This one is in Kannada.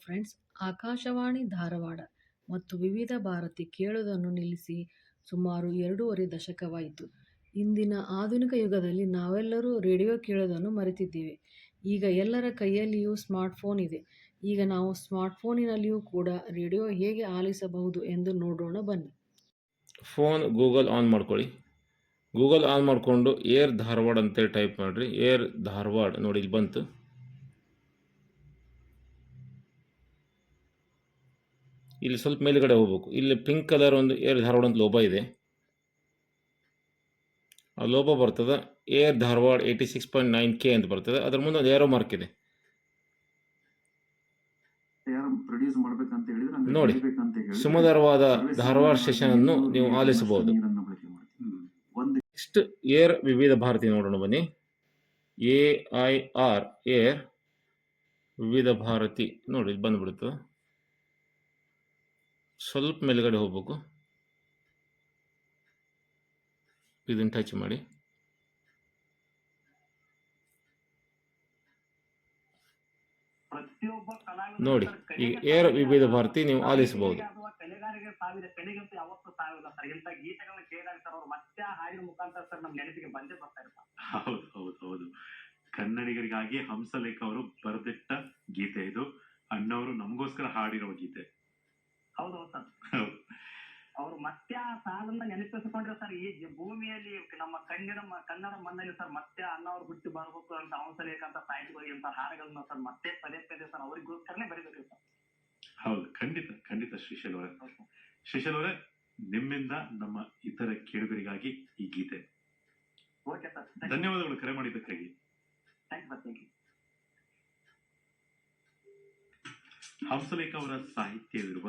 ಫ್ರೆಂಡ್ಸ್ ಆಕಾಶವಾಣಿ ಧಾರವಾಡ ಮತ್ತು ವಿವಿಧ ಭಾರತಿ ಕೇಳುವುದನ್ನು ನಿಲ್ಲಿಸಿ ಸುಮಾರು ಎರಡೂವರೆ ದಶಕವಾಯಿತು. ಇಂದಿನ ಆಧುನಿಕ ಯುಗದಲ್ಲಿ ನಾವೆಲ್ಲರೂ ರೇಡಿಯೋ ಕೇಳೋದನ್ನು ಮರೆತಿದ್ದೇವೆ. ಈಗ ಎಲ್ಲರ ಕೈಯಲ್ಲಿಯೂ ಸ್ಮಾರ್ಟ್ಫೋನ್ ಇದೆ. ಈಗ ನಾವು ಸ್ಮಾರ್ಟ್ಫೋನಿನಲ್ಲಿಯೂ ಕೂಡ ರೇಡಿಯೋ ಹೇಗೆ ಆಲಿಸಬಹುದು ಎಂದು ನೋಡೋಣ ಬನ್ನಿ. ಫೋನ್ ಗೂಗಲ್ ಆನ್ ಮಾಡ್ಕೊಳ್ಳಿ. ಗೂಗಲ್ ಆನ್ ಮಾಡಿಕೊಂಡು ಏರ್ ಧಾರವಾಡ ಅಂತೇಳಿ ಟೈಪ್ ಮಾಡಿರಿ. ಏರ್ ಧಾರವಾಡ ನೋಡಿ ಇಲ್ಲಿ ಬಂತು. ಇಲ್ಲಿ ಸ್ವಲ್ಪ ಮೇಲುಗಡೆ ಹೋಗ್ಬೇಕು. ಇಲ್ಲಿ ಪಿಂಕ್ ಕಲರ್ ಒಂದು ಏರ್ ಧಾರವಾಡ ಅಂತ ಲೋಬ ಇದೆ. ಆ ಲೋಬ ಬರ್ತದೆ air Dharwad eighty six point nine K ಅಂತ ಬರ್ತದೆ. ಅದ್ರ ಮುಂದೆ ಒಂದು ಏರೋ ಮಾರ್ಕ್ ಇದೆ. ನೋಡಿ, ಸುಮಧಾರವಾದ ಧಾರವಾಡ ಸೆಷನ್ ಸ್ಟೇಷನ್ ಅನ್ನು ನೀವು ಆಲಿಸಬಹುದು. ನೆಕ್ಸ್ಟ್ ಏರ್ ವಿವಿಧ ಭಾರತಿ ನೋಡೋಣ ಬನ್ನಿ. ಎ ಐ ಆರ್ ಏರ್ ವಿವಿಧ ಭಾರತಿ. ನೋಡಿ ಬಂದ್ಬಿಡುತ್ತದೆ ಬಂದ್ಬಿಡುತ್ತೆ. ಸ್ವಲ್ಪ ಮೇಲುಗಡೆ ಹೋಗ್ಬೇಕು. ಇದನ್ನ ಟಚ್ ಮಾಡಿ. ನೋಡಿ, ಈಗ ಏರ್ ವಿವಿಧ ಭಾರತಿ ನೀವು ಆಲಿಸಬಹುದು. ಕನ್ನಡಿಗರಿಗಾಗಿ ಹಂಸಲೇಖ ಅವರು ಬರೆದಿಟ್ಟ ಗೀತೆ ಇದು. ಅಣ್ಣವರು ನಮಗೋಸ್ಕರ ಹಾಡಿರೋ ಗೀತೆ. ಹೌದು ಸರ್. ಅವ್ರು ಮತ್ತೆ ಆ ಸಾಲನ್ನ ನೆನಪಿಸಿಕೊಂಡ್ರೆ ಸರ್ ಈ ಭೂಮಿಯಲ್ಲಿ ನಮ್ಮ ಕಣ್ಣಿನ ಕನ್ನಡ ಮಣ್ಣಲ್ಲಿ ಸರ್ ಮತ್ತೆ ಅನ್ನ ಅವ್ರು ಹುಟ್ಟಿ ಬರ್ಬೇಕು ಅಂತ ಅಂತ ಸಾಹಿತಿಗಳು ಅಂತ ಹಾಡುಗಳನ್ನ ಸರ್ ಮತ್ತೆ ಪದೇ ಪದೇ ಸರ್. ಅವರಿಗೋಸ್ಕರನೇ ಬರೀಬೇಕು ಸರ್. ಹೌದು ಖಂಡಿತ ಖಂಡಿತ ಶ್ರೀಶೈಲ್ ಅವರೇ ಶ್ರೀಶೈಲ್ ಅವರೇ ನಿಮ್ಮಿಂದ ನಮ್ಮ ಇತರ ಕೇಳುಗರಿಗಾಗಿ ಈ ಗೀತೆ. Okay sir. ಧನ್ಯವಾದಗಳು ಕರೆ ಮಾಡಿದ್ದಕ್ಕಾಗಿ. ಹಂಸಲೇಖ ಅವರ ಸಾಹಿತ್ಯವಿರುವ